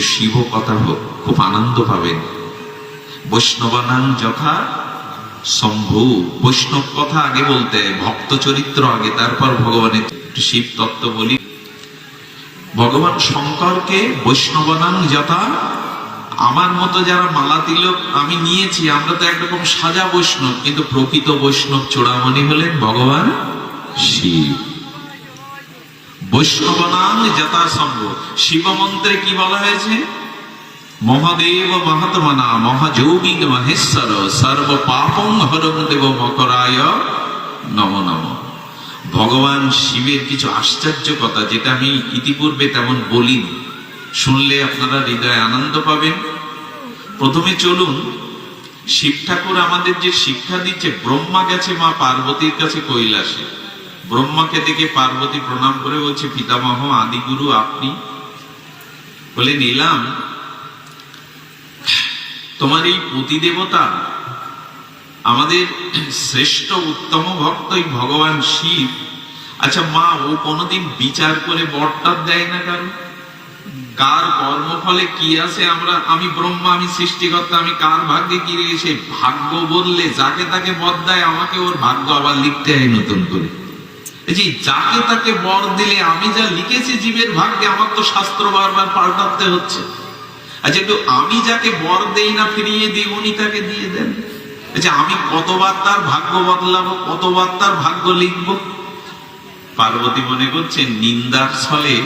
একটু শিব কথা হোক, খুব আনন্দ পাবেন। বৈষ্ণবানাং যথা শম্ভু বৈষ্ণব কথা আগে বলতে, ভক্ত চরিত্র আগে, তারপর ভগবানের একটু শিব তত্ত্ব বলি। ভগবান শঙ্করকে বৈষ্ণবানাং যথা, আমার মতো যারা মালা তিলক, আমি নিয়েছি, আমরা তো একরকম সাজা বৈষ্ণব, কিন্তু প্রকৃত বৈষ্ণব চূড়ামণি হলেন ভগবান শিব। বৈষ্ণবনাং যথাসম্ভব। শিব মন্ত্রে কি বলা হয়েছে? মহাদেব মহাত্মনা, মহাযোগী মহেশ্বর সর্ব পাপং হরং দেব মকরায় নম নম। ভগবান শিবের কিছু আশ্চর্য কথা, যেটা আমি ইতিপূর্বে তেমন বলিনি। শুনলে আপনারা হৃদয়ে আনন্দ পাবেন। প্রথমে চলুন, শিব ঠাকুর আমাদের যে শিক্ষা দিচ্ছে, ব্রহ্মা গেছে মা পার্বতীর কাছে কৈলাসে। ব্রহ্মাকে দেখে পার্বতী প্রণাম করে বলছে, পিতামহ, আদিগুরু, আপনি? বলে, নিলাম। তোমার এই প্রতিদেবতা আমাদের শ্রেষ্ঠ উত্তম ভক্ত এই ভগবান শিব। আচ্ছা মা, ও কোনোদিন বিচার করে বরটার দেয় না কারণ কার কর্মফলে কি আছে আমরা? আমি ব্রহ্মা, আমি সৃষ্টিকর্তা, আমি কার ভাগ্যে কি রয়েছে? ভাগ্য বললে যাকে তাকে বদ দেয় আমাকে ওর ভাগ্য আবার লিখতে হয় নতুন করে। যে যাকে তাকে বর দিলে আমি যা লিখেছি জীবের ভাগ্যে, আমার তো শাস্ত্র বারবার পাল্টাতে হচ্ছে। আচ্ছা একটু আমি যাকে বর দেই না, ফিরিয়ে দিই উনি তাকে দিয়ে দেন? আচ্ছা আমি কতবার তার ভাগ্য বদলাবো, কতবার তার ভাগ্য লিখব? পার্বতী মনে করছেন, নিন্দার ছলে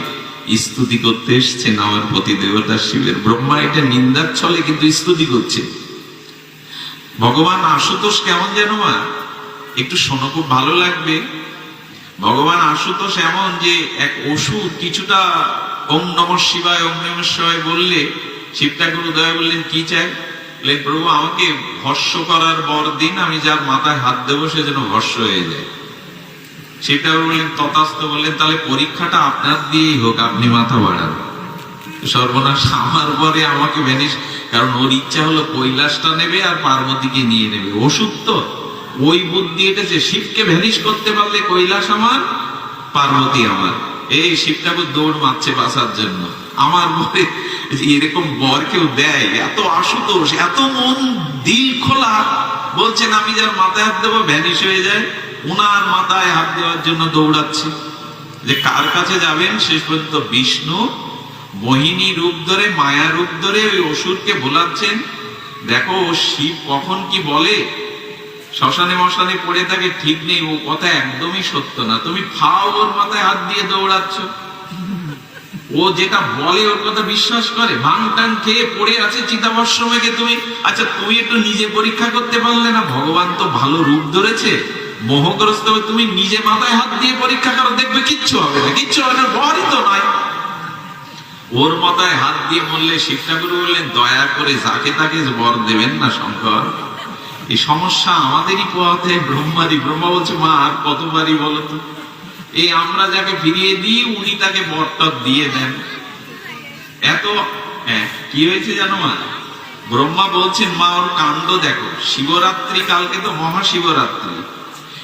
স্তুতি করতে এসছেন আমার প্রতি দেবতা শিবের। ব্রহ্মা এটা নিন্দার ছলে কিন্তু স্তুতি করছে। ভগবান আশুতোষ কেমন যেন মা? একটু শোনো, খুব ভালো লাগবে। ভগবান আশুতোষ এমন যে এক ওষুধ কিছুটা ওম নম শিবায়, ওম নম শিবায় বললে শিব ঠাকুর উদয় বললেন, কি চাই? বললেন, প্রভু, আমাকে ভস্য করার বর দিন আমি যার মাথায় হাত দেবো, সে যেন ভস্য হয়ে যায়। সেটা বললেন তথাস্ত বললেন, তাহলে পরীক্ষাটা আপনার দিয়েই হোক, আপনি মাথা বাড়ান। সর্বনাশ, আমার পরে আমাকে ভ্যানিশ কারণ ওর ইচ্ছা হলো কৈলাসটা নেবে আর পার্বতীকে নিয়ে নেবে। ওষুধ তো। ওই বুদ্ধি এটেছে শিবকে ভ্যানিশ করতে পারলে কৈলাস আমার, পার্বতী আমার। এই শিব ঠাকুর দৌড় মারছে বাঁচার জন্য। আমার পরে এরকম বর কেউ দেয়, এত আশুতোষ, এত মন দিল খোলা, বলছেন, আমি যার মাথায় হাত দেবো ভ্যানিশ হয়ে যায়। ওনার মাথায় হাত দেওয়ার জন্য দৌড়াচ্ছে। যে কার কাছে যাবেন? শেষ পর্যন্ত বিষ্ণু, মোহিনী রূপ ধরে, মায়া রূপ ধরে ওই অসুরকে বোলাচ্ছেন দেখো শিব কখন কি বলে? শ্মশানে মশানে পড়ে থাকে, ঠিক নেই, ও কথা একদমই সত্য না। তুমি ফাও ওর মাথায় হাত দিয়ে দৌড়াচ্ছ। ও যেটা বলে, ওর কথা বিশ্বাস করে। ভাং টাং খেয়ে পড়ে আছে চিতাবশ্রমেকে তুমি। আচ্ছা তুমি একটু নিজে পরীক্ষা করতে পারলে না? ভগবান তো ভালো রূপ ধরেছে। মোহগ্রস্ত হয়ে তুমি নিজে মাথায় হাত দিয়ে পরীক্ষা করো, দেখবে কিচ্ছু হবে না। কিচ্ছু হবে না, বরই তো নয়। ওর মাথায় হাত দিয়ে বললে ঠাকুর বললেন, দয়া করে যাকে তাকে বর দেবেন না, শঙ্কর। এই সমস্যা আমাদেরই পথে ব্রহ্মাদি ব্রহ্মা বলছে মা আর কতবারই বলো তো? এই আমরা যাকে ফিরিয়ে দিই, উনি তাকে বরটা দিয়ে দেন। এত হ্যাঁ কি হয়েছে জানো মা? ব্রহ্মা বলছেন, মা, ওর কাণ্ড দেখো। শিবরাত্রি, কালকে তো মহাশিবরাত্রি।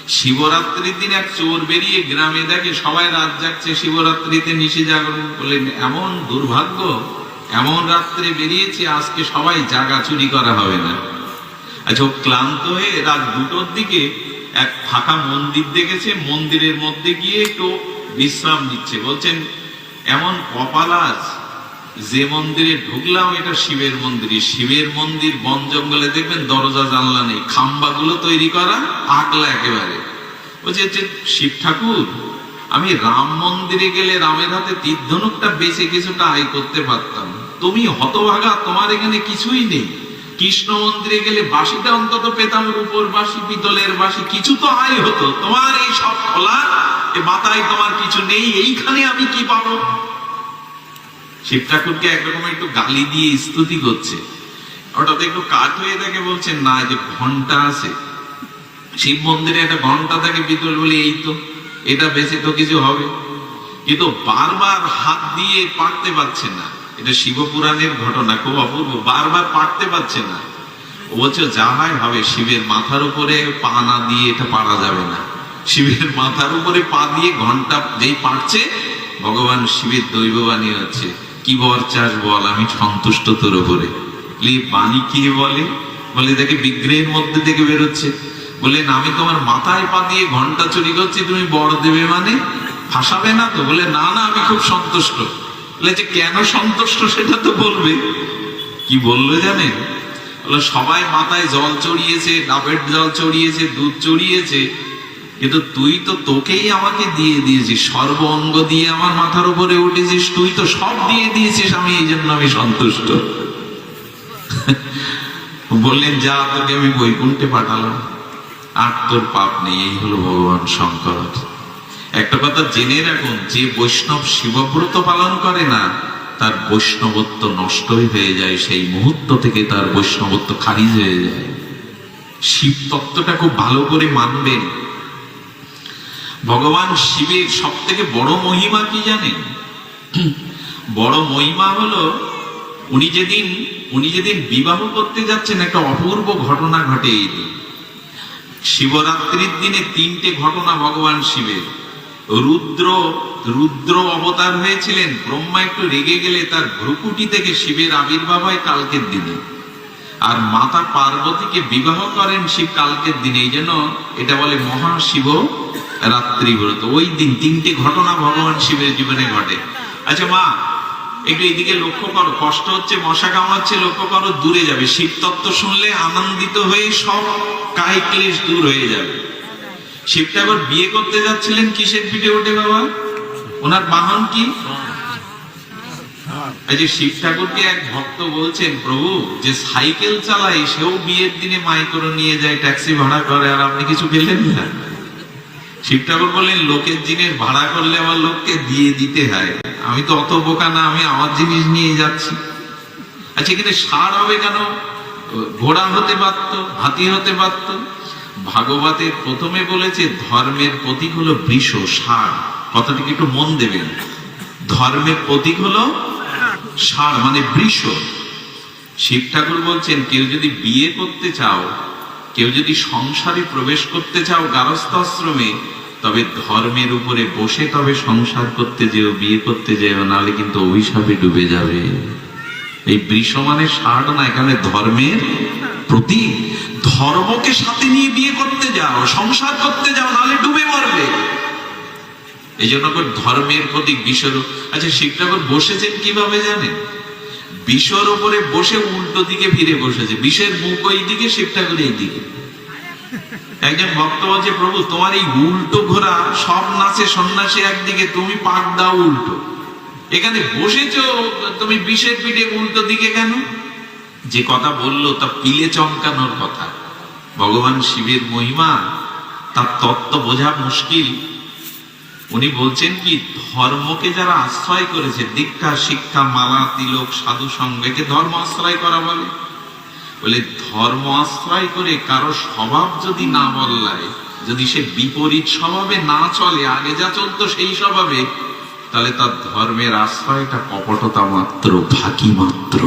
শিবরাত্রির দিন এক চোর বেরিয়ে গ্রামে দেখে সবাই রাত জাগছে, শিবরাত্রিতে নিশি জাগরণ করলেন। এমন দুর্ভাগ্য, এমন রাত্রে বেরিয়েছে, আজকে সবাই জাগা চুরি করা হবে না। আচ্ছা ক্লান্ত হয়ে রাত দুটোর দিকে এক ফাঁকা মন্দির দেখেছে। মন্দিরের মধ্যে গিয়ে একটু বিশ্রাম নিচ্ছে। বলছেন, এমন কপাল আজ যে মন্দিরে ঢুকলাম, এটা শিবের মন্দির। শিবের মন্দির বন জঙ্গলে দেখবেন দরজা, জানলা নেই। খাম্বাগুলো তৈরি করা আকলা একেবারে। বলছে যে শিব ঠাকুর, আমি রাম মন্দিরে গেলে রামের হাতে তীর ধনুকটা বেঁচে কিছুটা আয় করতে পারতাম। তুমি হতভাগা, তোমার এখানে কিছুই নেই। কৃষ্ণ মন্দিরে গেলে বাসিটা অন্তত পেতাম রূপর বাসি, পিতলের বাসি, কিছু তো আয় হতো। তোমার এই সব খোলা মাথায় তোমার কিছু নেই, এইখানে আমি কি পাবো? শিব ঠাকুরকে একরকম একটু গালি দিয়ে স্তুতি করছে। ওটাতে একটু কাঠ হয়ে থাকে বলছেন না যে ঘণ্টা আছে। শিব মন্দিরে একটা ঘণ্টা থাকে পিতল বলে, এই তো, এটা বেশি তো কিছু হবে। কিন্তু বারবার হাত দিয়ে পারতে পারছে না। এটা শিবপুরাণের ঘটনা, খুব অপূর্ব। বারবার পারতে পারছে না। ও বলছে, যা হয় হবে, শিবের মাথার উপরে পা না দিয়ে এটা পারা যাবে না। শিবের মাথার উপরে পা দিয়ে ঘণ্টা যেই পারছে, ভগবান শিবের দৈববাণী হচ্ছে কি বর চাস বল, আমি সন্তুষ্ট তোর উপরে। বাণী কে বলে? বলে, দেখে বিগ্রহের মধ্যে থেকে বেরোচ্ছে। বললেন আমি তোমার মাথায় পা দিয়ে ঘণ্টা চুরি করছি, তুমি বর দেবে মানে? ফাঁসাবে না তো? বলে, না না, আমি খুব সন্তুষ্ট। যে কেন সন্তুষ্ট সেটা তো বলবে। কি বলল জানেন সবাই মাথায় জল চড়িয়েছে ডাবের জল চড়িয়েছে, দুধ চড়িয়েছে, কিন্তু তুই তো তোকেই আমাকে দিয়ে দিয়েছিস, সর্ব অঙ্গ দিয়ে আমার মাথার উপরে উঠেছিস, তুই তো সব দিয়ে দিয়েছিস, আমি এই জন্য আমি সন্তুষ্ট। বললেন যা, তোকে আমি বৈকুণ্ঠে পাঠালাম। আর তোর পাপ নেই, এই হলো ভগবান শঙ্কর। একটা কথা জেনে রাখুন, যে বৈষ্ণব শিবব্রত পালন করে না, তার বৈষ্ণবত্ব নষ্টই হয়ে যায়, সেই মুহূর্ত থেকে তার বৈষ্ণবত্ব খারিজ হয়ে যায়। শিব তত্ত্বটা খুব ভালো করে মানবেন। ভগবান শিবের সব থেকে বড় মহিমা কি জানেন? বড় মহিমা হলো, উনি যেদিন উনি যেদিন বিবাহ করতে যাচ্ছেন, একটা অপূর্ব ঘটনা ঘটে এই দিন। শিবরাত্রির দিনে তিনটে ঘটনা ভগবান শিবের। রুদ্র রুদ্র অবতার হয়েছিলেন। ব্রহ্মা একটু রেগে গেলে তার ভ্রুকুটি থেকে শিবের আবির্ভাব হয় কালকের দিনে। আর মাতা পার্বতীকে বিবাহ করেন শিব কালকের দিনে। এই জন্য এটা বলে মহাশিব রাত্রি ব্রত। ওই দিন তিনটি ঘটনা ভগবান শিবের জীবনে ঘটে। আচ্ছা মা, একটু এদিকে লক্ষ্য করো। কষ্ট হচ্ছে, মশা কামড়াচ্ছে, লক্ষ্য করো, দূরে যাবে। শিব তত্ত্ব শুনলে আনন্দিত হয়ে সব কায় ক্লেশ দূর হয়ে যাবে। শিব ঠাকুর বিয়ে করতে যাচ্ছিলেন কিসের পিঠে ওঠে বাবা? ওনার বাহন কি? শিব ঠাকুরকে এক ভক্ত বলছেন, প্রভু, যে সাইকেল চালায় সেও বিয়ের দিনে মাইক্রো নিয়ে যায়, ট্যাক্সি ভাড়া করে, আর আপনি কিছু পেলেন না? শিব ঠাকুর বললেন, লোকের জিনিস ভাড়া করলে আমার লোককে দিয়ে দিতে হয়। আমি তো অত বোকা না, আমি আমার জিনিস নিয়ে যাচ্ছি। আচ্ছা এখানে সার হবে কেন? ঘোড়া হতে পারত, হাতি হতে পারত? ভাগবতের প্রথমে বলেছে, ধর্মের প্রতীক হলো বৃষ সার। কথাটিকে একটু মন দেবেন। ধর্মের প্রতীক হলো সার মানে বৃষ। শিব ঠাকুর বলছেন, কেউ যদি বিয়ে করতে চাও, কেউ যদি সংসারে প্রবেশ করতে চাও গারস্থ আশ্রমে তবে ধর্মের উপরে বসে তবে সংসার করতে যেও, বিয়ে করতে যেও, নাহলে কিন্তু অভিশাপে ডুবে যাবে। এই বৃষ মানে ষাট না, এখানে ধর্মের প্রতি ধর্মকে সাথে নিয়ে বিয়ে করতে যাও, সংসার করতে যাও, নাহলে ডুবে মরবে। এই জন্য ধর্মের প্রতি বিশ্বর আচ্ছা শিব ঠাকুর বসেছেন কীভাবে জানেন? বিশ্বর উপরে বসে উল্টো দিকে ফিরে বসেছে। বিষের মুখ ওই দিকে শিব ঠাকুর এই দিকে একজন ভক্ত বলছে, প্রভু, তোমার এই উল্টো ঘোরা সব নাচে সন্ন্যাসী একদিকে, তুমি পাক দাও উল্টো। এখানে বসেছ, তুমি বিষের পিঠে উল্টো দিকে কেন? যে কথা বলল, তা পিলে চমকানোর কথা। ভগবান শিবের মহিমা, তার তত্ত্ব বোঝা মুশকিল। উনি বলছেন কি, ধর্মকে যারা আশ্রয় করেছে, দীক্ষা, শিক্ষা, মালা, তিলক, সাধু সঙ্গকে ধর্ম আশ্রয় করা বলে। বলে, ধর্ম আশ্রয় করে কারও স্বভাব যদি না বদলায়, যদি সে বিপরীত স্বভাবে না চলে, আগে যা চলতো সেই স্বভাবে, তাহলে তার ধর্মের আশ্রয়টা কপটতা মাত্র ফাঁকি মাত্র।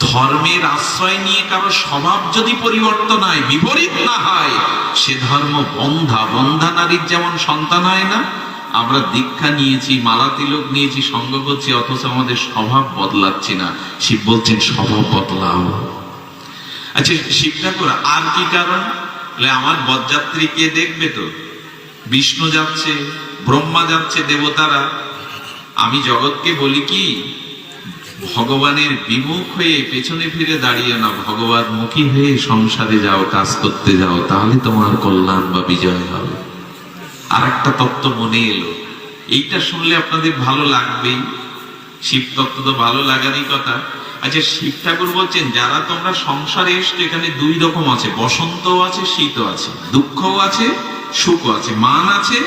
ধর্মের আশ্রয় নিয়ে কারও স্বভাব যদি পরিবর্তন হয়, বিপরীত না হয়, সে ধর্ম বন্ধা বন্ধা নারীর যেমন সন্তান হয় না, আমরা দীক্ষা নিয়েছি, মালা তিলক নিয়েছি, সঙ্গ করছি, অথচ আমাদের স্বভাব বদলাচ্ছি না। শিব বলছেন, স্বভাব বদলাও। আচ্ছা শিব ঠাকুর, আর কি কারণ? আমার বরযাত্রী কে দেখবে তো? বিষ্ণু যাচ্ছে, ব্রহ্মা যাচ্ছে, দেবতারা। আমি জগৎকে বলি কি? ভগবানের বিমুখ হয়ে পেছনে ফিরে দাঁড়িয়ে না, ভগবান মুখী হয়ে সংসারে যাও, কাজ করতে যাও, তাহলে তোমার কল্যাণ বা বিজয় হবে। আর একটা তত্ত্ব মনে এলো, এইটা শুনলে আপনাদের ভালো লাগবেই। শিব তত্ত্ব তো ভালো লাগারই কথা। আচ্ছা শিব ঠাকুর বলছেন, যারা তোমরা সংসারে এসছো, এখানে দুই রকম আছে, বসন্তও আছে, শীতও আছে। দুঃখও আছে, সুখও আছে। মান আছে,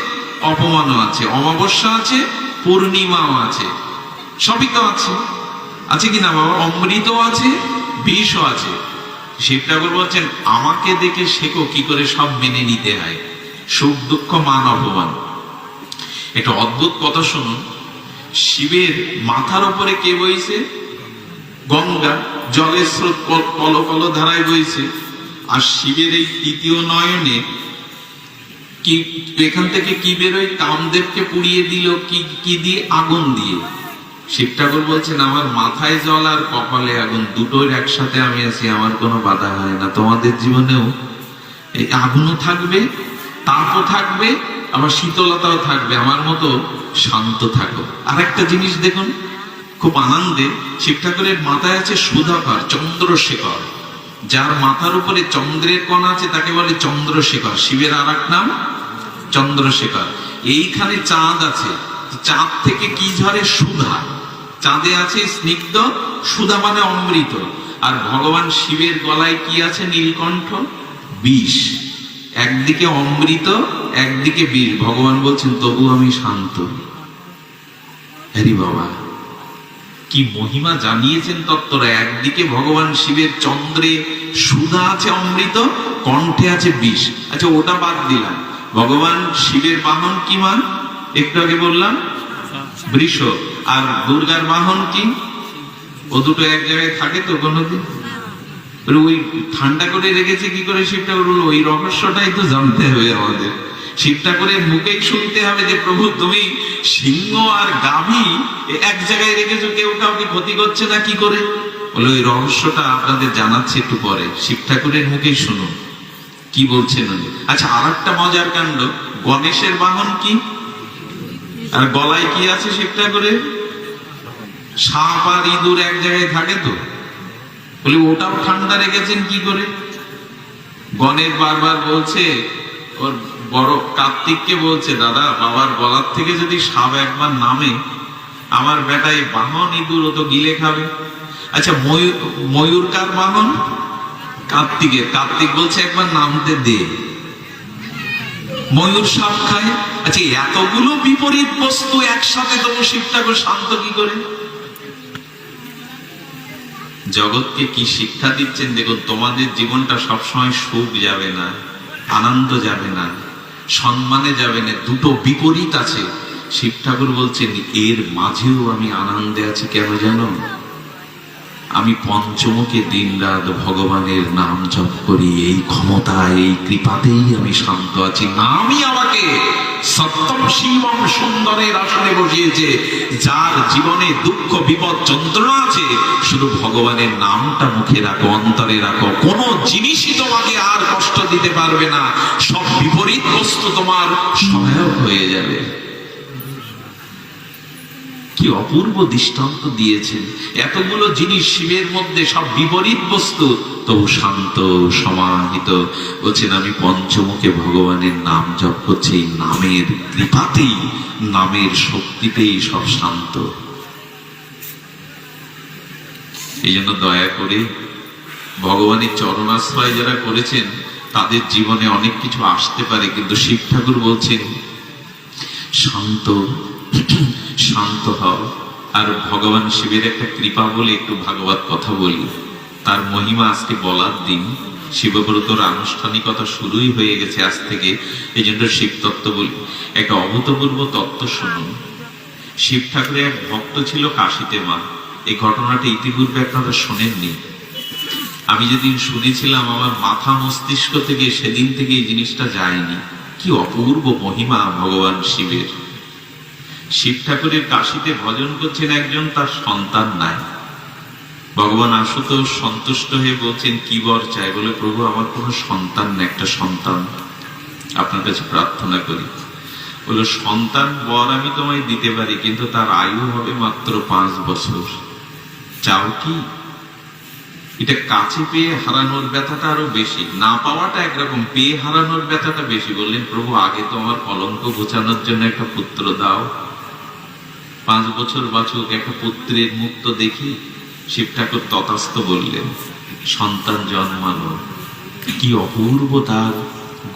অপমানও আছে। অমাবস্যা আছে, পূর্ণিমাও আছে। সবই তো আছে। আছে কি না, বাবা? অমৃত আছে, বিষও আছে। শিব ঠাকুর বলছেন, আমাকে দেখে শেখো কি করে সব মেনে নিতে হয়। সুখ দুঃখ মান অপমান। একটা অদ্ভুত কথা শুনুন। শিবের মাথার উপরে কে বইছে? গঙ্গা, জলের স্রোত কল- কল ধারায় বইছে। আর শিবের এই তৃতীয় নয়নে কি, এখান থেকে কি বেরোয়? কামদেবকে পুড়িয়ে দিল, কি কি দিয়ে? আগুন দিয়ে। শিব ঠাকুর বলছেন আমার মাথায় জল আর কপালে আগুন দুটোর একসাথে আমি আছি, আমার কোনো বাধা হয় না। তোমাদের জীবনেও এই আগুনও থাকবে, তাপও থাকবে, আবার শীতলতাও থাকবে, আমার মতো শান্ত থাকো। আর একটা জিনিস দেখুন, খুব আনন্দে, শিব ঠাকুরের মাথায় আছে সুধাকর, চন্দ্রশেখর। যার মাথার উপরে চন্দ্রের কণা আছে, তাকে বলে চন্দ্রশেখর। শিবের আর এক নাম চন্দ্রশেখর। এইখানে চাঁদ আছে। চাঁদ থেকে কি ঝরে সুধা? চাঁদে আছে স্নিগ্ধ সুধা মানে অমৃত। আর ভগবান শিবের গলায় কি আছে নীলকণ্ঠ? বিষ। একদিকে অমৃত, একদিকে বিষ। ভগবান বলছেন, তবু আমি শান্ত। হ্যারি বাবা, কি মহিমা জানিয়েছেন তত্ত্বরা। একদিকে ভগবান শিবের চন্দ্রে সুধা আছে অমৃত, কণ্ঠে আছে বিষ। আচ্ছা ওটা বাদ দিলাম। ভগবান শিবের বাহন কি মান একটু আগে বললাম, বৃষ। আর দুর্গার বাহন কি? ও দুটো এক জায়গায় থাকে তো কোনোদিন? ওই ঠান্ডা করে রেখেছে কি করে শিব ঠাকুর ওই রহস্যটাই তো জানতে হবে আমাদের। শিব ঠাকুরের মুখেই শুনতে হবে যে প্রভু, তুমি সিংহ আর গাভী এক জায়গায় রেখেছো, কেউ কাউকে ক্ষতি করছে না কি করে? বলে, ওই রহস্যটা আপনাদের জানাচ্ছি একটু পরে। শিব ঠাকুরের মুখেই শুনুন। কি বলছেন উনি? আচ্ছা আর একটা মজার কাণ্ড। গণেশের বাহন কি? আর গলায় কি আছে শিব ঠাকুরের? সাপ আর ইঁদুর এক জায়গায় থাকে তো? বলি, ওটাও ঠান্ডা রেখেছেন কি করে? গণেশ বারবার বলছে, ওর বড় কার্তিককে বলছে, দাদা, বাবার গলার থেকে যদি সাপ একবার নামে, আমার বেটাই বাহন ইঁদুর, ও তো গিলে খাবে। আচ্ছা ময়ূর ময়ূর কার বাহন? কার্তিকের। কার্তিক বলছে, একবার নামতে দে। ময়ূর সাপ খায়। আচ্ছা এতগুলো বিপরীত বস্তু একসাথে তবু শিব ঠাকুর শান্ত কি করে? জগৎকে কি শিক্ষা দিচ্ছেন? দেখুন, তোমাদের জীবনটা সবসময় সুখ যাবে না, আনন্দ যাবে না, সম্মানে যাবে না, দুটো বিপরীত আছে। শিব ঠাকুর বলছেন, এর মাঝেও আমি আনন্দে আছি, কেন জানো? আমি পঞ্চমকে দিন রাত ভগবানের নাম জপ করি, এই ক্ষমতা এই কৃপাতেই আমি শান্ত আছি। না আমি আমাকে সত্যম শিবম সুন্দরের আসনে বসিয়েছে, যার জীবনে দুঃখ, বিপদ, যন্ত্রণা আছে। শুধু ভগবানের নামটা মুখে রাখো, অন্তরে রাখো। কোন জিনিসই তোমাকে আর কষ্ট দিতে পারবে না। সব বিপরীত বস্তু তোমার সহায়ক হয়ে যাবে। কি অপূর্ব দৃষ্টান্ত দিয়েছেন। এতগুলো জিনিস শিবের মধ্যে সব বিপরীত বস্তু। তবু শান্ত, সমাহিত। বলছেন, আমি পঞ্চমুখে ভগবানের নাম জপ করছি নামের কৃপাতেই, নামের শক্তিতেই সব শান্ত। এই জন্য দয়া করে ভগবানের চরণাশ্রয় যারা করেছেন, তাদের জীবনে অনেক কিছু আসতে পারে, কিন্তু শিব ঠাকুর বলছেন, শান্ত শান্ত হও। আর ভগবান শিবের একটা কৃপা বলে একটু ভাগবত কথা বলি। তার মহিমা আজকে বলার দিন। শিবব্রতর আনুষ্ঠানিকতা শুরুই হয়ে গেছে আজ থেকে। এই জন্য শিব তত্ত্ব বলি। একটা অভূতপূর্ব তত্ত্ব শুনুন। শিব ঠাকুরের এক ভক্ত ছিল কাশিতে মা। এই ঘটনাটা ইতিপূর্বে আপনারা শোনেননি। আমি যেদিন শুনেছিলাম, আমার মাথা মস্তিষ্ক থেকে সেদিন থেকে এই জিনিসটা যায়নি। কি অপূর্ব মহিমা ভগবান শিবের। শিব ঠাকুরের কাশিতে ভজন করছেন একজন, তার সন্তান নাই। ভগবান আশুতোষ সন্তুষ্ট হয়ে বলছেন, কি বর চাই? বলে, প্রভু, আমার কোনো সন্তান নেই, একটা সন্তান। আপনার কাছে প্রার্থনা করি। বলল সন্তান, বর আমি তোমায় দিতে পারি, কিন্তু তার আয়ু হবে মাত্র পাঁচ বছর। চাও কি? এটা কাছে পেয়ে হারানোর ব্যথাটা আরও বেশি। না পাওয়াটা একরকম, পেয়ে হারানোর ব্যথাটা বেশি। বললেন, প্রভু, আগে তো আমার কলঙ্ক ঘোচানোর জন্য একটা পুত্র দাও। পাঁচ বছর বাঁচুক, একটা পুত্রের মুখ তো দেখি। শিব ঠাকুর তথাস্থ বললেন, সন্তান জন্মানো কি অপূর্ব তার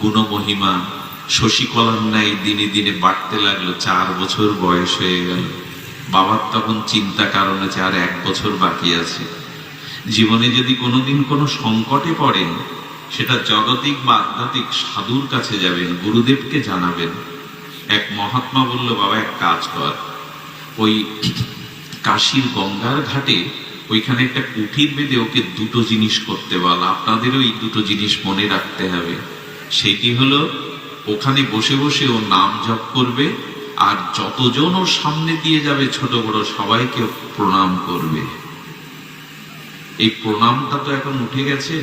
গুণমহিমা। শশীকলার ন্যায় দিনে দিনে বাড়তে লাগল, চার বছর বয়স হয়ে গেল। বাবার তখন চিন্তা কারণ আর এক বছর বাকি আছে। জীবনে যদি কোনোদিন কোনো সংকটে পড়েন, সেটা জগতিক বা আধ্যাত্মিক সাধুর কাছে যাবেন, গুরুদেবকে জানাবেন। এক মহাত্মা বলল, বাবা, এক কাজ কর। ওই কাশীর গঙ্গার ঘাটে ওইখানে একটা কুঠির বেঁধে ওকে দুটো জিনিস করতে বল, আপনাদেরও এই দুটো জিনিস মনে রাখতে হবে। সেটি হলো, ওখানে বসে বসে ও নাম জপ করবে, আর যতজন ওর সামনে দিয়ে যাবে ছোট বড় সবাইকে প্রণাম করবে। এই প্রণামটা তো এখন উঠে গেছে।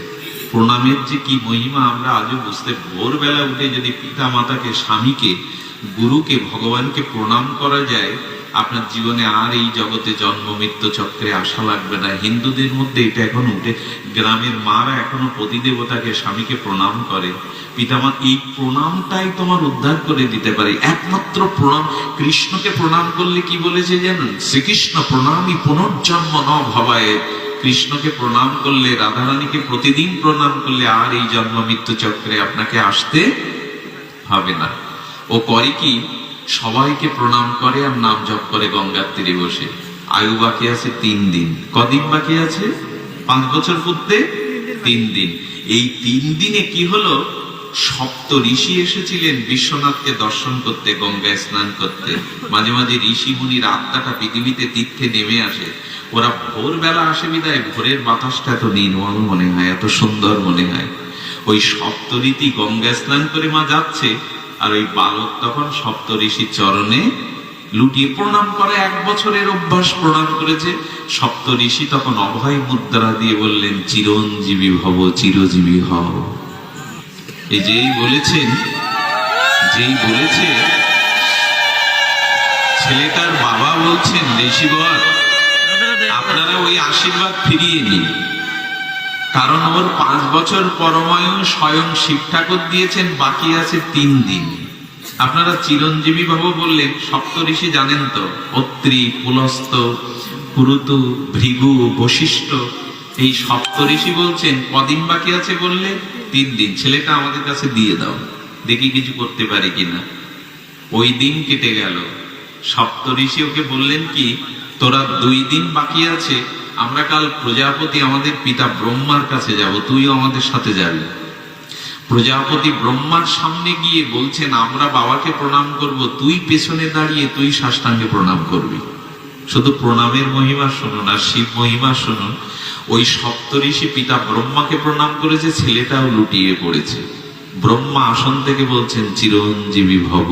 প্রণামের যে কি মহিমা, আমরা আজও বুঝতে ভোরবেলা উঠে যদি পিতা মাতাকে স্বামীকে, গুরুকে, ভগবানকে প্রণাম করা যায় আপনার জীবনে আর এই জগতে জন্ম, মৃত্যু চক্রে আসা লাগবে না। হিন্দুদের মধ্যে এটা এখন উঠে। গ্রামের মারা এখনও প্রতিদেবতাকে স্বামীকে প্রণাম করে। পিতামা এই প্রণামটাই তোমার উদ্ধার করে দিতে পারে। একমাত্র প্রণাম, কৃষ্ণকে প্রণাম করলে কি বলেছে জানেন? শ্রীকৃষ্ণ প্রণামই পুনর্জন্ম ন ভবায়। কৃষ্ণকে প্রণাম করলে, রাধারানীকে প্রতিদিন প্রণাম করলে আর এই জন্ম, মৃত্যু চক্রে আপনাকে আসতে হবে না। ও করে কি? সবাইকে প্রণাম করে আর নাম জপ করে গঙ্গার তীরে বসে। আয়ু বাকি আছে তিন দিন। কদিন বাকি আছে? পাঁচ বছর পুত্রে তিন দিন। এই তিন দিনে কি হলো? সপ্ত ঋষি এসেছিলেন বিশ্বনাথকে দর্শন করতে, গঙ্গায় স্নান করতে। মাঝে মাঝে ঋষি মুনির আত্মাটা পৃথিবীতে তীর্থে নেমে আসে। ওরা ভোরবেলা আসে বিদায়, ভোরের বাতাসটা এত নির্মল মনে হয়, এত সুন্দর মনে হয়। ওই সপ্তরীতি গঙ্গা স্নান করে মা যাচ্ছে আর ওই বালক তখন সপ্ত ঋষির চরণে লুটিয়ে প্রণাম করে, এক বছরের অভ্যাস প্রণাম করেছে। সপ্ত ঋষি তখন অভয় মুদ্রা দিয়ে বললেন, চিরঞ্জীবী ভব চিরজীবী হও। এই যেই বলেছেন, যেই বলেছে, ছেলেটার বাবা বলছেন ঋষিবর আপনারা ওই আশীর্বাদ ফিরিয়ে নিন। কারণ ওর পাঁচ বছর পরমায়ু স্বয়ং শিব ঠাকুর দিয়েছেন, বাকি আছে তিন দিন। আপনারা চিরঞ্জীবী বাবু বললেন, সপ্ত ঋষি জানেন তো, অত্রি, পুলস্ত কুরুতু ভৃগু, বশিষ্ঠ। এই সপ্ত ঋষি বলছেন, কদিন বাকি আছে বললে? তিন দিন। ছেলেটা আমাদের কাছে দিয়ে দাও। দেখি কিছু করতে পারি কিনা। ওই দিন কেটে গেল। সপ্ত ঋষি ওকে বললেন কি, তোরা দুই দিন বাকি আছে আমরা কাল প্রজাপতি আমাদের পিতা ব্রহ্মার কাছে যাব, তুইও আমাদের সাথে যাবি। প্রজাপতি ব্রহ্মার সামনে গিয়ে বলছেন, আমরা বাবাকে প্রণাম করব, তুই পেছনে দাঁড়িয়ে তুই সাষ্টাঙ্গে প্রণাম করবি। শুধু প্রণামের মহিমা শুনুন আর শিব মহিমা শুনুন, ওই সপ্তঋষি পিতা ব্রহ্মাকে প্রণাম করেছে, ছেলেটাও লুটিয়ে পড়েছে। ব্রহ্মা আসন থেকে বলছেন, চিরঞ্জীবী ভব।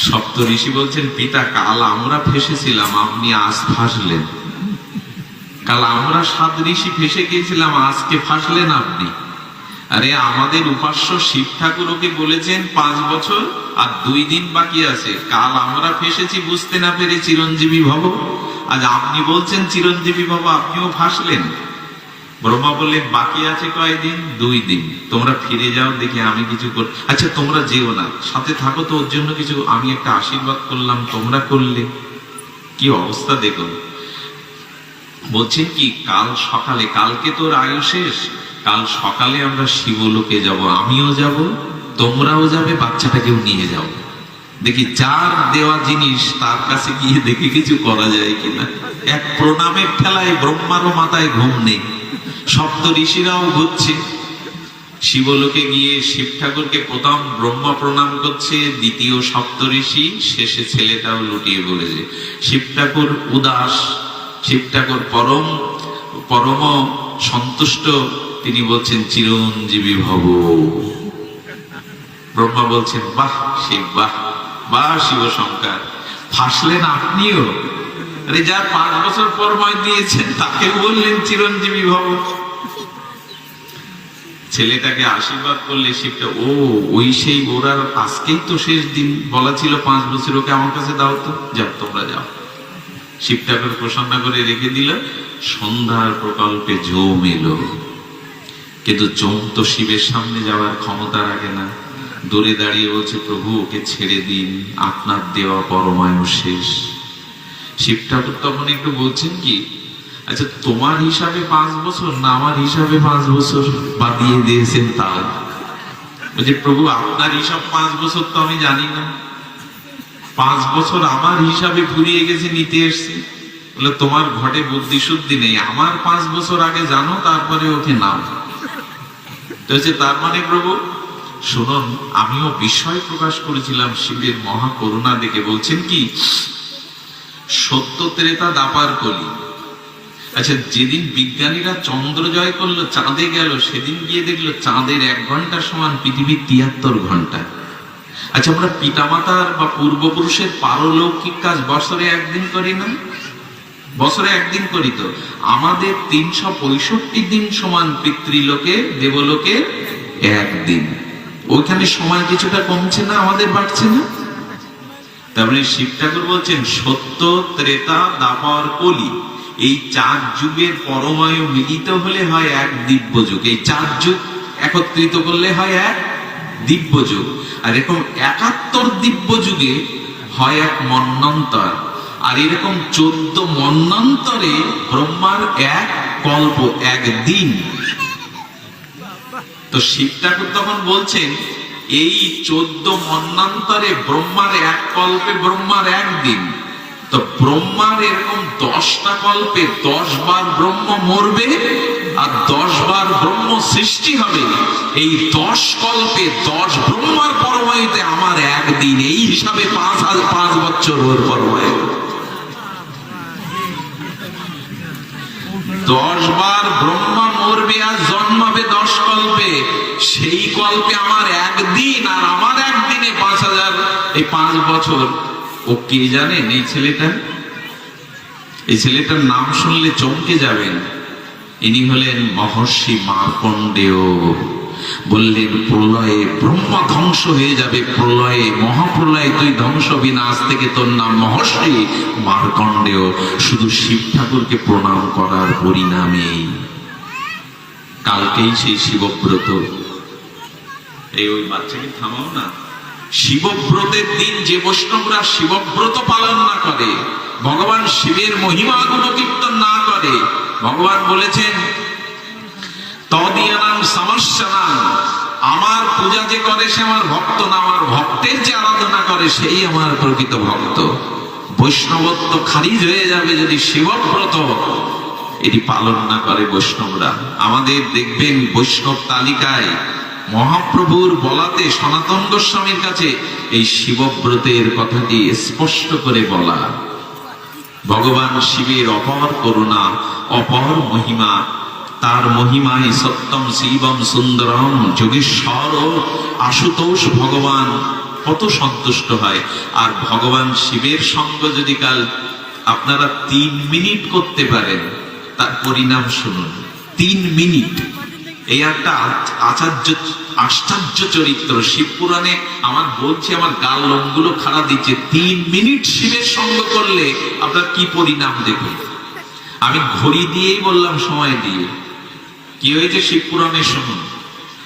সপ্ত ঋষি বলছেন, পিতা, কাল আমরা ফেসেছিলাম, আপনি আজ ফাঁসলেন। কাল আমরা সাত ঋষি ফেসে গিয়েছিলাম, আজকে ফাঁসলেন আপনি। আরে, আমাদের উপাস্য শিব ঠাকুর ওকে বলেছেন, পাঁচ বছর আর দুই দিন বাকি আছে। কাল আমরা ফেসেছি, বুঝতে না পেরে চিরঞ্জীবী ভব। আজ আপনি বলছেন, চিরঞ্জীবী ভব, আপনিও ফাঁসলেন। ব্রহ্মা বললেন বাকি আছে কয়দিন? দুই দিন। তোমরা ফিরে যাও, দেখি আমি কিছু কর আচ্ছা তোমরা যেও না। সাথে থাকো তো, ওর জন্য কিছু আমি একটা আশীর্বাদ করলাম, তোমরা করলে। কি অবস্থা দেখো বলছেন কি, কাল সকালে, কালকে তোর আয়ু শেষ? কাল সকালে আমরা শিবলোকে যাব, আমিও যাব, তোমরাও যাবে, বাচ্চাটাকেও নিয়ে যাও। দেখি, যার দেওয়া জিনিস, তার কাছে গিয়ে দেখি কিছু করা যায় কিনা। এক প্রণামের ঠেলায় ব্রহ্মারও মাথায় ঘুম নেই। সপ্ত ঋষিরাও ঘুরছে। শিবলোকে গিয়ে শিব ঠাকুরকে প্রথম ব্রহ্মা প্রণাম করছে, দ্বিতীয় সপ্ত ঋষি, শেষে ছেলেটাও লুটিয়ে পড়েছে। শিব ঠাকুর উদাস, শিব ঠাকুর পরম পরম সন্তুষ্ট। তিনি বলছেন, চিরঞ্জীবী ভব। ব্রহ্মা বলছেন, বাহ শিব বাহ বাহ শিব শঙ্কর, ফাঁসলেন আপনিও। আরে যার পাঁচ বছর পরময় দিয়েছেন তাকে বললেন, চিরঞ্জীবী ভব। ছেলেটাকে আশীর্বাদ করলে শিবটা ও, ওই সেই ওরার আজকেই তো শেষ দিন। বলা ছিল পাঁচ বছর ওকে আমার কাছে দাও তো। যাও, তোমরা যাও। শিবটাকে প্রসন্ন করে রেখে দিল। সন্ধ্যার প্রকল্পে জম এলো। কিন্তু জম তো শিবের সামনে যাওয়ার ক্ষমতা রাখে না। দূরে দাঁড়িয়ে বলছে, প্রভু, ওকে ছেড়ে দিন। আপনার দেওয়া পরমায়ু শেষ। শিব ঠাকুর তখন একটু বলছেন কি আচ্ছা তোমার হিসাবে পাঁচ বছর না আমার হিসাবে পাঁচ বছর বাদিয়ে দিয়েছেন তাও? বলছে, প্রভু, আপনার হিসাব পাঁচ বছর তো আমি জানি না। পাঁচ বছর আমার হিসাবে ফুরিয়ে গেছে, নিতে এসছি। বলে, তোমার ঘটে বুদ্ধি শুদ্ধি নেই। আমার পাঁচ বছর আগে জানো, তারপরে ওকে নাও। হচ্ছে, তার মানে প্রভু, শুনুন, আমিও বিষয় প্রকাশ করেছিলাম শিবের মহা করুণা দেখে। বলছেন কি? সত্য ত্রেতা দাপার কলি। আচ্ছা যেদিন বিজ্ঞানীরা চন্দ্র জয় করল, চাঁদে গেল, সেদিন গিয়ে দেখল চাঁদের এক ঘণ্টা সমান পৃথিবীর তিয়াত্তর ঘণ্টা। আচ্ছা আমরা পিতামাতার বা পূর্বপুরুষের পারলৌকিক কাজ বছরে একদিন করি না? বছরে একদিন করি তো। আমাদের তিনশো পঁয়ষট্টি দিন সমান পিতৃলোকে, দেবলোকে একদিন। ওইখানে সময় কিছুটা কমছে না, আমাদের বাড়ছে না? তারপরে শিব ঠাকুর বলছেন, সত্য, ত্রেতা, দাপর, কলি। এই চার যুগের পরমায়ু মিলিত হলে হয় এক দিব্য যুগ। এই চার যুগ একত্রিত করলে হয় এক দিব্য যুগ। আর এরকম একাত্তর দিব্য যুগে হয় এক মন্নন্তর। আর এরকম চোদ্দ মন্নন্তরে ব্রহ্মার এক কল্প, এক দিন। তো শিব ঠাকুর তখন বলছেন, এই চোদ্দ মন্নান্তরে ব্রহ্মার এক কল্পে ব্রহ্মার একদিন তো ব্রহ্মার এরকম দশটা কল্পে দশ বার ব্রহ্ম মরবে আর দশ বার ব্রহ্ম সৃষ্টি হবে। এই দশ কল্পে দশ ব্রহ্মার পরমায়ুতে আমার একদিন এই হিসাবে পাঁচ হাজার, পাঁচ বছর ওর পরমায়ু। দশ বার ব্রহ্মা মরবে আর জন্মাবে দশ কল্পে। সেই কল্পে আমার একদিন আর আমার একদিনে পাঁচ হাজার, এই পাঁচ বছর ও কে জানেন এই ছেলেটা এই ছেলেটার নাম শুনলে চমকে যাবেন। ইনি হলেন মহর্ষি মার্কণ্ডেয়। বললেন, প্রলয়ে ব্রহ্মা ধ্বংস হয়ে যাবে। প্রলয়ে, মহাপ্রলয়ে তুই ধ্বংস বিনা আজ থেকে তোর নাম মহর্ষি মার্কণ্ডেয়। শুধু শিব ঠাকুরকে প্রণাম করার পরিণামেই কালকেই সেই শিবব্রত। এই ওই বাচ্চাকে থামাও না। শিবব্রতের দিন যে বৈষ্ণবরা শিবব্রত পালন না করে, ভগবান শিবের মহিমা গুণকীর্তন না করে, ভগবান বলেছেন তদিয়ানাম সমস্যানাম আমার পূজা যে করে সে আমার ভক্ত না, আমার ভক্তের যে আরাধনা করে সেই আমার প্রকৃত ভক্ত। বৈষ্ণবত্ব খারিজ হয়ে যাবে যদি শিবব্রত। এটি পালন না করে বৈষ্ণবরা। আমাদের দেখবেন বৈষ্ণব তালিকায় মহাপ্রভুর বলাতে সনাতন গোস্বামীর কাছে এই শিবব্রতের কথাটি স্পষ্ট করে বলা। ভগবান শিবের অপর করুণা, অপর মহিমা, তার মহিমায় সত্যম শিবম সুন্দরম যোগেশ্বর ও আশুতোষ ভগবান। কত সন্তুষ্ট হয়। আর ভগবান শিবের সঙ্গ যদি কাল আপনারা তিন মিনিট করতে পারেন, তার পরিণাম শুনুন। তিন মিনিট। এই একটা আচ- আচার্য, আশ্চর্য চরিত্র। শিবপুরাণে আমার বলছি, আমার গাল লোমগুলো খাড়া দিচ্ছে। তিন মিনিট শিবের সঙ্গ করলে আপনার কি পরিণাম দেখুন? আমি ঘড়ি দিয়েই বললাম, সময় দিয়ে। কি হয়েছে শিবপুরাণের শুনুন?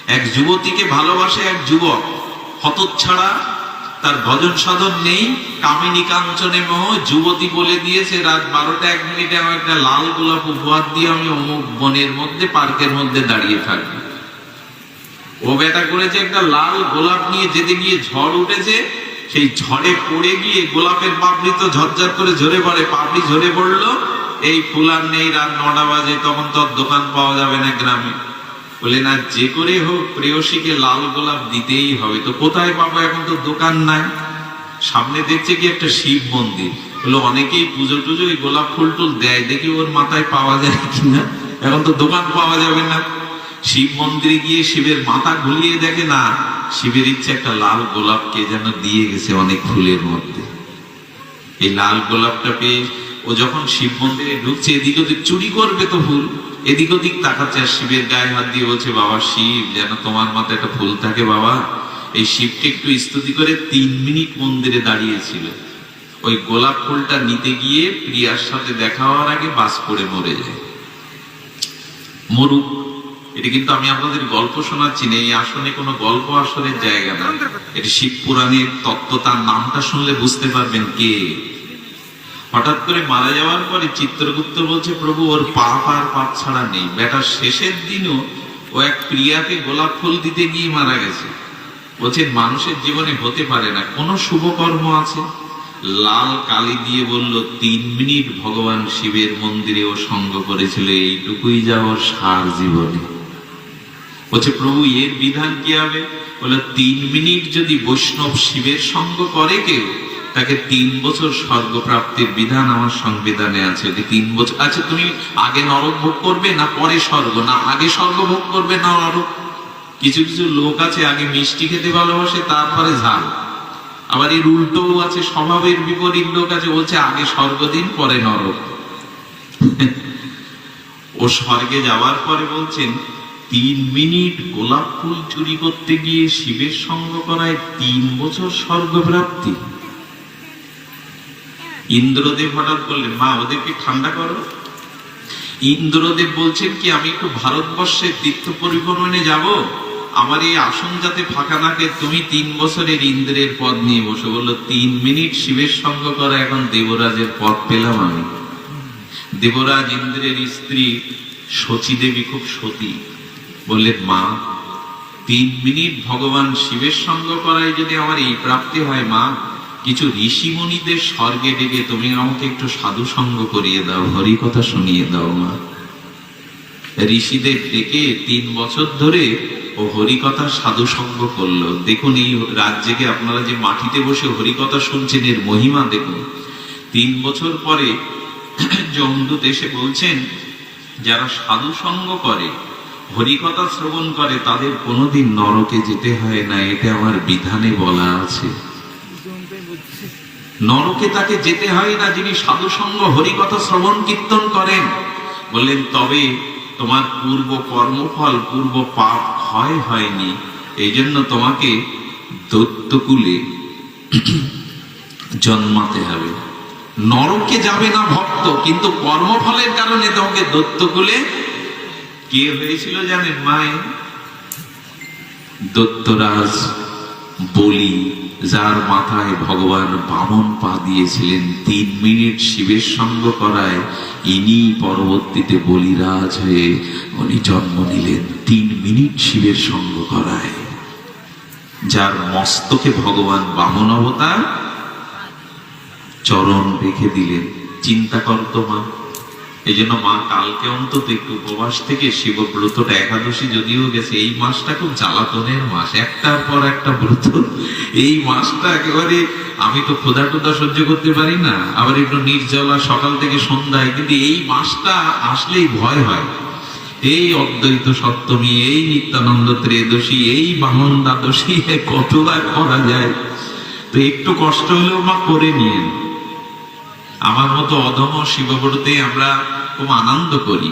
এক যুবতীকে ভালোবাসে এক যুবক। হতচ্ছাড়া তার ভজন সাধন নেই। কামিনী কাঞ্চনে মোহ, যুবতী বলে দিয়েছে, রাত বারোটা এক মিনিটে আমার একটা লাল গোলাপ উপহার দিয়ে আমি অমুক বনের মধ্যে, পার্কের মধ্যে দাঁড়িয়ে থাকব ও বেটা করেছে একটা লাল গোলাপ নিয়ে যেতে গিয়ে ঝড় উঠেছে। সেই ঝড়ে পড়ে গিয়ে গোলাপের পাপড়ি তো ঝরঝর করে ঝরে পড়ে, পাপড়ি ঝরে পড়ল। এই ফুল আর নেই, রাত নটা বাজে, তখন তো দোকান পাওয়া যাবে না গ্রামে। বলে, না, যে করে হোক, প্রেয়সীকে লাল গোলাপ দিতেই হবে। তো কোথায় পাবো? এখন তো দোকান নাই। সামনে দেখছে কি একটা শিব মন্দির। বলে, অনেকেই পুজো টুজো ওই গোলাপ ফুল টুল দেয়। দেখি ওর মাথায় পাওয়া যায় কিনা? এখন তো দোকান পাওয়া যাবে না। শিব মন্দিরে গিয়ে শিবের মাথা ঘুলিয়ে দেখে, না, শিবের ইচ্ছে একটা লাল গোলাপকে যেন দিয়ে গেছে অনেক ফুলের মধ্যে। এই লাল গোলাপটা পেয়ে ও যখন শিব মন্দিরে ঢুকছে, এদিকে চুরি করবে তো ফুল। এদিক ওদিক তাকাচ্ছে আর শিবের গায়ে হাত দিয়ে বলছে বাবা শিব যেন তোমার মাথায় একটা ফুল থাকে বাবা। এই শিবকে একটু স্তুতি করে তিন মিনিট মন্দিরে দাঁড়িয়েছিল। ওই গোলাপ ফুলটা নিতে গিয়ে প্রিয়ার সাথে দেখা হওয়ার আগে বাস করে মরে যায়। মরুক এটা কিন্তু আমি আপনাদের গল্প শোনাচ্ছি না এই আসনে কোনো গল্প আসনের জায়গা না। এটি শিব পুরাণের তত্ত্ব তার নামটা শুনলে বুঝতে পারবেন কে। হঠাৎ করে মারা যাওয়ার পরে চিত্রগুপ্ত বলছে, প্রভু, ওর পাপ আর পাপ ছাড়া নেই। বেটার শেষের দিনও ও এক প্রিয়াকে গোলাপ ফুল দিতে গিয়ে মারা গেছে। বলছে, মানুষের জীবনে হতে পারে না। কোন শুভ কর্ম আছে? লাল কালি দিয়ে বলল, তিন মিনিট ভগবান শিবের মন্দিরে ও সঙ্গ করেছিল। এইটুকুই যাওয়ার সার জীবনে। বলছে, প্রভু, এর বিধান কি হবে? বলে তিন মিনিট যদি বৈষ্ণব শিবের সঙ্গ করে কেউ তাকে তিন বছর স্বর্গ প্রাপ্তির বিধান আমার সংবিধানে আছে। যে তিন বছর আচ্ছা তুমি আগে নরক ভোগ করবে না পরে স্বর্গ? না, আগে স্বর্গ ভোগ করবে না নরক? কিছু কিছু লোক আছে, আগে মিষ্টি খেতে ভালোবাসে, তারপরে ঝাল। আবার এর উল্টোও আছে, স্বভাবের বিপরীত লোক আছে, বলছে আগে স্বর্গদিন পরে নরক। ও স্বর্গে যাওয়ার পরে বলছেন, তিন মিনিট গোলাপ ফুল চুরি করতে গিয়ে শিবের সঙ্গ করায় তিন বছর স্বর্গপ্রাপ্তি। ইন্দ্রদেব হঠাৎ বললেন, মা, ওদেরকে ঠান্ডা করো। ইন্দ্রদেব বলছেন কি, আমি একটু ভারতবর্ষের তীর্থ পরিভ্রমণে যাব। আমার এই আসন যাতে ফাঁকা থাকে, তুমি তিন বছরের ইন্দ্রের পদ নিয়ে বসে। বলল, তিন মিনিট শিবের সঙ্গ করা, এখন দেবরাজের পদ পেলাম আমি। দেবরাজ ইন্দ্রের স্ত্রী শচী দেবী খুব সতী। বললেন, মা, তিন মিনিট ভগবান শিবের সঙ্গ করায় যদি আমার এই প্রাপ্তি হয়, মা কিছু ঋষি মুনিদের স্বর্গে ডেকে তুমি আমাকে একটু সাধু সঙ্গ করিয়ে দাও, হরি কথা শুনিয়ে দাও মা। ঋষিদের ডেকে তিন বছর ধরে ও হরিকথা সাধু সঙ্গ করল। দেখুন এই রাজ্যকে আপনারা যে মাটিতে বসে হরিকথা শুনছেন, এর মহিমা দেখুন। তিন বছর পরে জমদূত এসে বলছেন, যারা সাধু সঙ্গ করে হরিকথা শ্রবণ করে, তাদের কোনোদিন নরকে যেতে হয় না, এটা আমার বিধানে বলা আছে। নরকে তাকে যেতে হয় না, যিনি সাধু সঙ্গ হরিকথা শ্রবণ কীর্তন করেন। বললেন, তবে তোমার পূর্ব কর্মফল, পূর্ব পাপ ক্ষয় হয়নি। এই জন্য তোমাকে দৈত্যকুলে জন্মাতে হবে। নরকে যাবে না ভক্ত, কিন্তু কর্মফলের কারণে তোমাকে দৈত্যকুলে কে হয়েছিল জানেন মায়ের দত্তরাজ বলি যার মাথায় ভগবান বামন পা দিয়েছিলেন, তিন মিনিট শিবের সঙ্গ করায় ইনি পরবর্তীতে বলিরাজ হয়ে উনি জন্ম নিলেন। তিন মিনিট শিবের সঙ্গ করায়। যার মস্তকে ভগবান বামন অবতার চরণ রেখে দিলেন। চিন্তা করতো মা এই জন্য মা কালকে অন্তত একটু উপবাস থেকে শিবব্রতটা একাদশী যদিও গেছে, এই মাসটা খুব জ্বালাতনের মাস। একটার পর একটা ব্রত। এই মাসটা একেবারে আমি তো ক্ষুধা টুধা সহ্য করতে পারি না। আবার একটু নির্জলা সকাল থেকে সন্ধ্যায়, কিন্তু এই মাসটা আসলেই ভয় হয়। এই অদ্বৈত সপ্তমী, এই নিত্যানন্দ ত্রয়োদশী, এই বামন দ্বাদশী কতবার করা যায়? তো একটু কষ্ট হলেও মা করে নিয়ে আমার মতো অধম শিবব্রতে আমরা খুব আনন্দ করি।